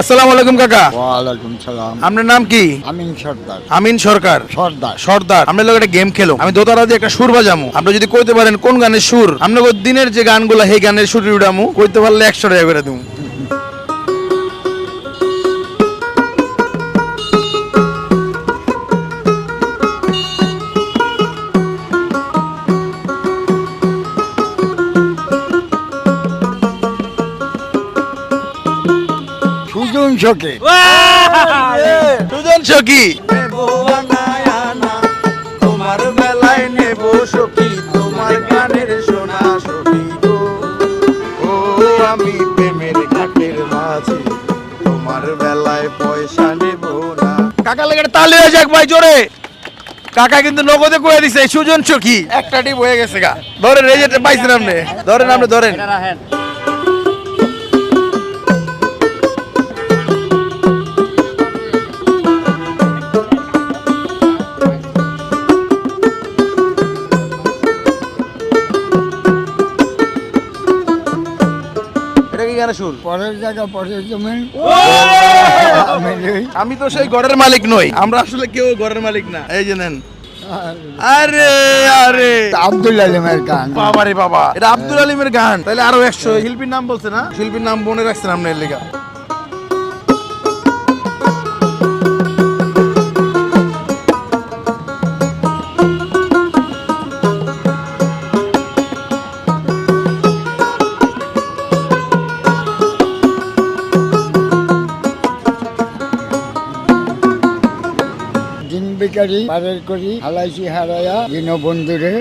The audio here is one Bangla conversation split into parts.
আসসালামু আলাইকুম কাকা। ওয়ালাইকুম সালাম। আপনার নাম কি? আমিন সর্দার। আমিন সরকার। সর্দার। সর্দার। আমরা লোক একটা গেম খেলো। আমি দোতারা দিয়ে একটা সুর বাজামু। আপনি যদি কইতে পারেন কোন গানের সুর আপনার দিনের যে গানগুলো সেই গানের সুর উড়ামু। কইতে পারলে একশো টাকা করে দেবো সুজন শোকে সুজন সখী তোমার বেলায় নেব সখী তোমার গানের সোনা সখী ও আমি প্রেমের ঘাটের মাঝে তোমার বেলায় পয়সা নেব না। কাকা লেগে তালে হয়ে যাক ভাই জোরে। কাকা কিন্তু নগদে কয়ে দিছে সুজন সখী একটা টিপ হয়ে গেছে গা। ধরেন এই যে পাইছেন আপনি। ধরেন আপনি ধরেন। সুর পরের জায়গা পরের জমি আমি তো সেই ঘরের মালিক নই। আমরা আসলে কেউ ঘরের মালিক না। এই যে নেন। আরে আরে। আব্দুল আলিমের গান। বাবা রে বাবা। এটা আব্দুল আলিমের গান। তাহলে আরও একশো। শিল্পীর নাম বলছে না? শিল্পীর নাম মনে রাখছেন আপনার লেখা বিকারি পারের করি হালাইছি হারায়া দিন বন্ধুরে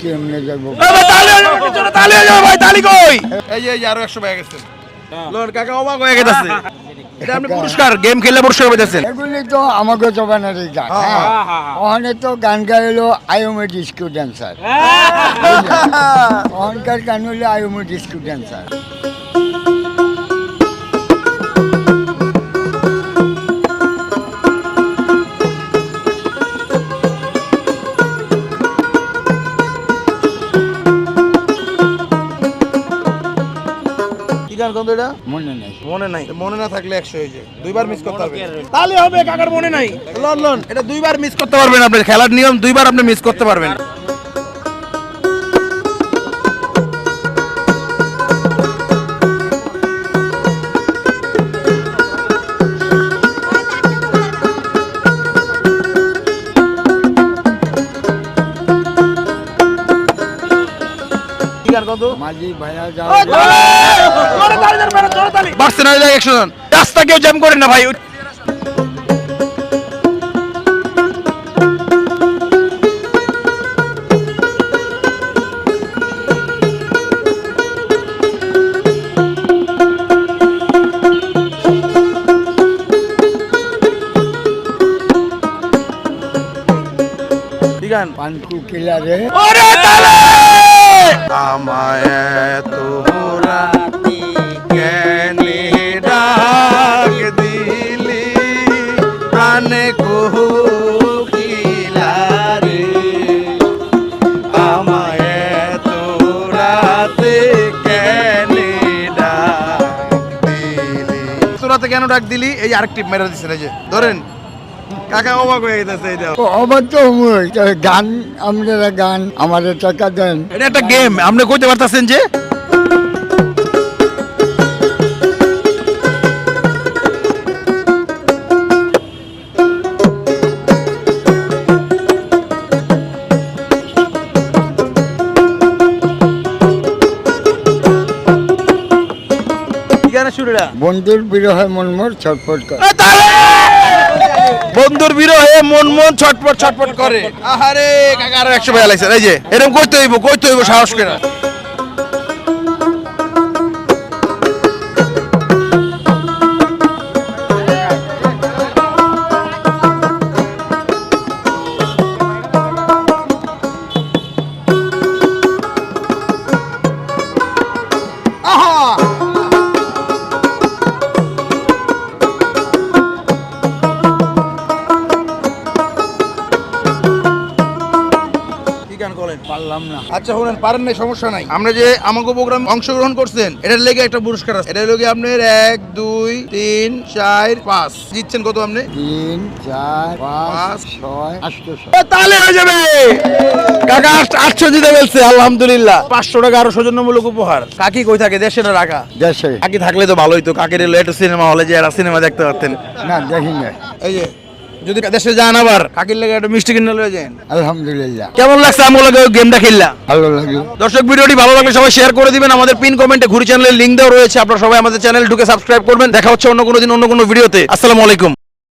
কি এমনি যাব বাবা, তালি হয়ে যাবে, পিছনে তালি হয়ে যাবে ভাই, তালি কই? এই যে, আরও 100 পেয়ে গেছেন। লোন, কাকা অবাক হয়ে গেছে। এটা আপনি পুরস্কার, গেম খেললে পুরস্কার পেতেছেন। এগুলি তো আমাকে গান হ্যাঁ, হ্যাঁ। ওখানে তো গান গাইলো আইএমএ ডিস্কো ড্যান্সার ওখানকার গান হলো আইএমএ ডিস্কো ড্যান্সার কি গান কোন এটা? মনে নেই। মনে নাই। মনে না থাকলে একশো হয়ে যায়। দুইবার মিস করতে হবে তাহলে হবে কাকার মনে নাই। লন লন। এটা দুইবার মিস করতে পারবেন আপনি। খেলার নিয়ম দুইবার আপনি মিস করতে পারবেন। কত মাঝি ভাইয়া যাও বাড়ছে না একশো জন। রাস্তা কেউ জ্যাম করেন না ভাই। পানকু কিলারে ওরে তালে! আমায় তোরা কেনে ডাক দিলি, প্রাণে তোরাতে কেনে ডাক দিলি? এই আরেকটি মেরে দিছে এই যে, ধরেন। কাকা অবাক হয়ে গেছে এটা অবাক তো গান আপনারা গান আমাদের টাকা দেন এটা একটা গেম আপনি কইতে পারতাছেন যে? বন্ধুর বিরহে মন মোর ছটফট করে! বন্ধুর বিরহে মন মন ছটপট ছটপট করে। আহারে, কাকার একশো ভাই লাগছে। এই যে এরকম করতে হইব করতে হইব সাহস করে। কি গান করেন। পারলাম না। আচ্ছা শুনেন পারেন নাই সমস্যা নাই। আমরা যে আমাকে প্রোগ্রাম অংশগ্রহণ করছেন এটার লেগে একটা পুরস্কার আছে। এটার লেগে আপনার এক দুই তিন চার পাঁচ। জিতছেন কত আপনি? তিন চার পাঁচ, ছয় আটশো তাহলে হয়ে যাবে। কাকা আট- আটশো জিতে ফেলছে আলহামদুলিল্লাহ। পাঁচশো টাকা আরও সৌজন্যমূলক উপহার। কাকি কই থাকে? দেশে না রাখা দেশে। কাকি থাকলে তো ভালোই তো। কাকের এলো সিনেমা হলে যে একটা সিনেমা দেখতে পারতেন। না দেখি না এই যে যদি দেশে যান আবার কাকির লেগে একটা মিষ্টি কিনে লয়ে যান। আলহামদুলিল্লাহ। কেমন লাগছে আমগুলোকে গেমটা খেললা? ভালো লাগল। দর্শক ভিডিওটি ভালো লাগলে সবাই শেয়ার করে দিবেন। আমাদের পিন কমেন্টে ঘুরি চ্যানেলের লিঙ্ক দেওয়া রয়েছে। আপনারা সবাই আমাদের চ্যানেল ঢুকে সাবস্ক্রাইব করবেন। দেখা হচ্ছে অন্য কোনো দিন অন্য কোনো ভিডিওতে আসসালামু আলাইকুম।